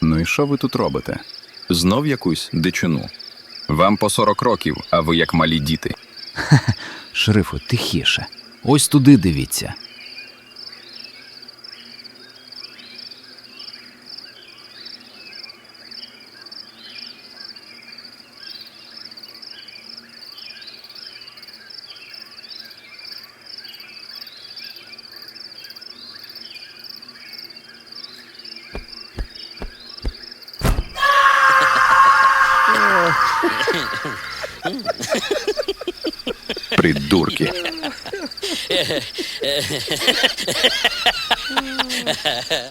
Ну і що ви тут робите? Знов якусь дичину. Вам по 40 років, а ви як малі діти. Шерифу, тихіше. Ось туди дивіться. Придурки.